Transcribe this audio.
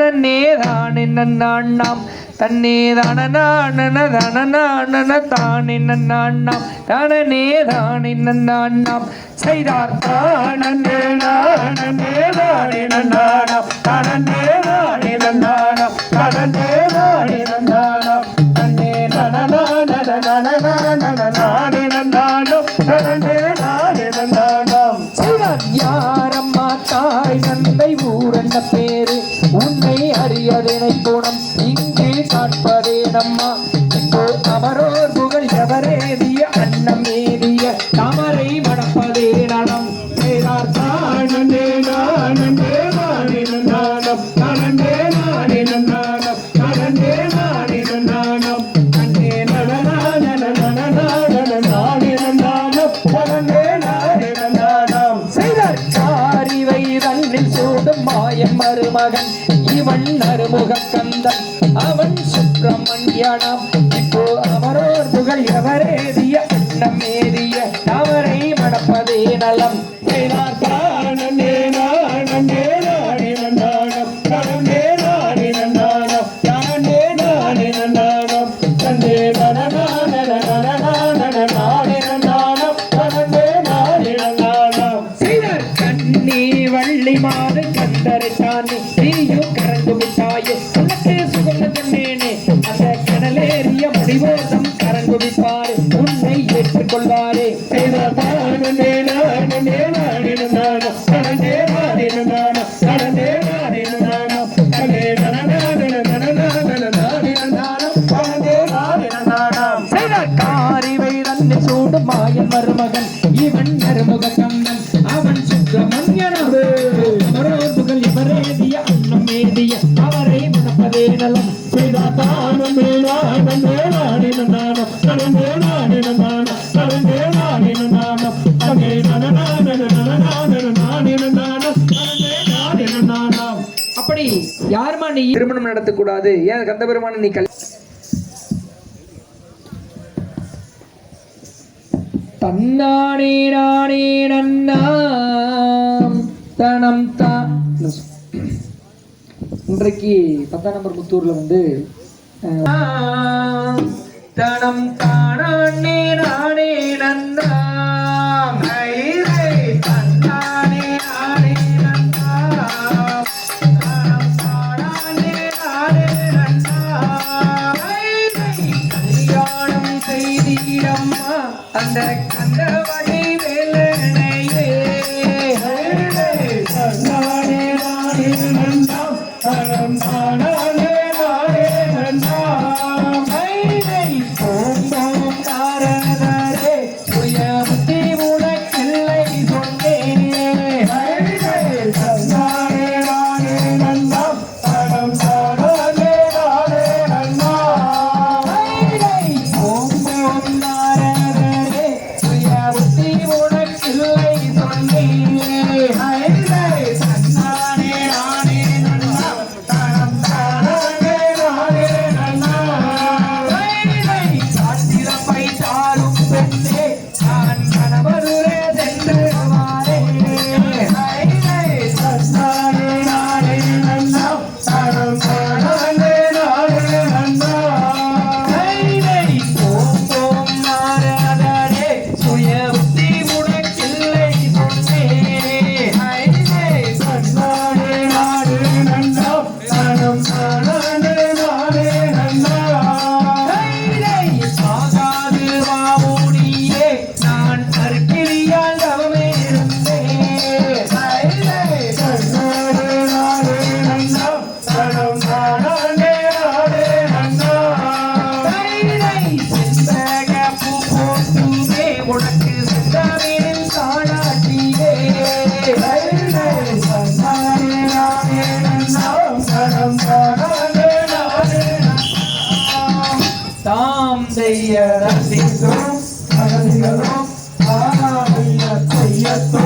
தன்னே தானே நன்னாண்ணாம் தன்னே தானனான தனனான தானே நன்னாண்ணாம் தனனே தானே நன்னாண்ணாம் செய்தார் தானே நானே தானே நன்னாணாம் தனனே தானே நன்னாணாம் தனனே தானே நன்னாணாம் என்ன பேரு. உன்னை அறியதனை குணம் இங்கே காண்பதே நம்மா. எங்கோ அமரோர் புகழ் எவரேறிய அன்னம் ஏறிய தாமரை மணப்ப மகன் இவன் அருமுக கந்தன். அவன் சுப்பிரமணியனாம் இப்போ அவரோர் புகழ் எவரேதிய நம்மேதிய அதை கண்டரைத்தானே நீயோ கரண்டு விட்டாயோ உனக்கே சுகம் தந்தேனே அந்த கடலேறிய முடிவோதம் கரண்டு விட்டாரு உன்னை ஏற்றுக்கொள்வாரே. அப்படி யாருமா நீ? திருமணம் நடத்தக்கூடாது. ஏன் கந்தபெருமான நீ கல் தன்னானே தனம் தான் இன்றைக்கு பத்தாம் நம்பர் முத்தூரில் வந்து தனம் தானே நானே நந்தாம். தன்னானே நானே நந்தாம். தனம் தானே நானே நந்தாம். கல்யாணம் செய்தீரம்மா அந்த கந்தவனே తీసు అగలిగలు ఆ అయ్య చెయ్యతో